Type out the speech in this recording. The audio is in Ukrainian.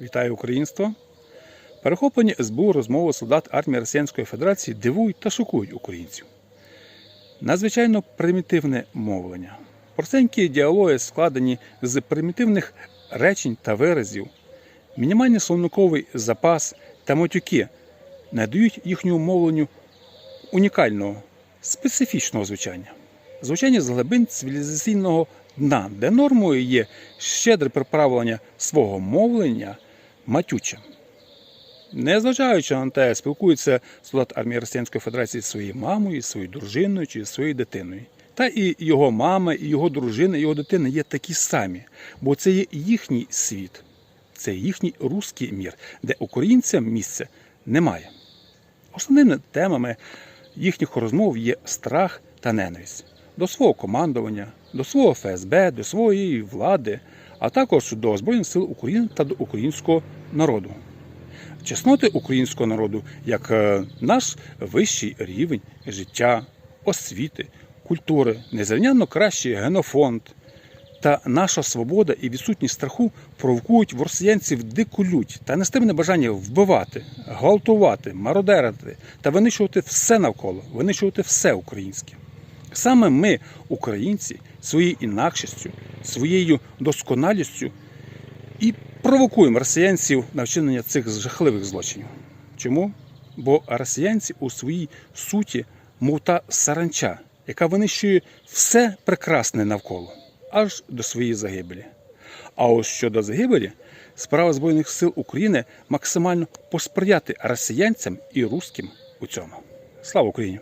Вітаю українство! Перехоплені СБУ розмови солдат армії Росіянської Федерації дивують та шокують українців. Надзвичайно примітивне мовлення. Простенькі діалоги складені з примітивних речень та виразів, мінімальний словниковий запас та матюки надають їхньому мовленню унікального, специфічного звучання. Звучання з глибин цивілізаційного дна, де нормою є щедре приправлення свого мовлення матючим. Незважаючи на те, спілкується солдат армії Росіянської Федерації зі своєю мамою, зі своєю дружиною чи зі своєю дитиною. Та і його мама, і його дружина, і його дитина є такі самі, бо це є їхній світ, це їхній руський мір, де українцям місця немає. Основними темами їхніх розмов є страх та ненависть до свого командування, до свого ФСБ, до своєї влади, а також до Збройних сил України та до українського народу. Чесноти українського народу як е, наш вищий рівень життя, освіти, культури, незрівнянно кращий генофонд та наша свобода і відсутність страху провокують в росіянців дику лють та нестримне бажання вбивати, гвалтувати, мародерити та винищувати все навколо, винищувати все українське. Саме ми, українці, своєю інакшістю, своєю досконалістю і провокуємо росіянців на вчинення цих жахливих злочинів. Чому? Бо росіянці у своїй суті, мов та саранча, яка винищує все прекрасне навколо, аж до своєї загибелі. А ось щодо загибелі, справа Збройних сил України максимально посприяти росіянцям і русським у цьому. Слава Україні!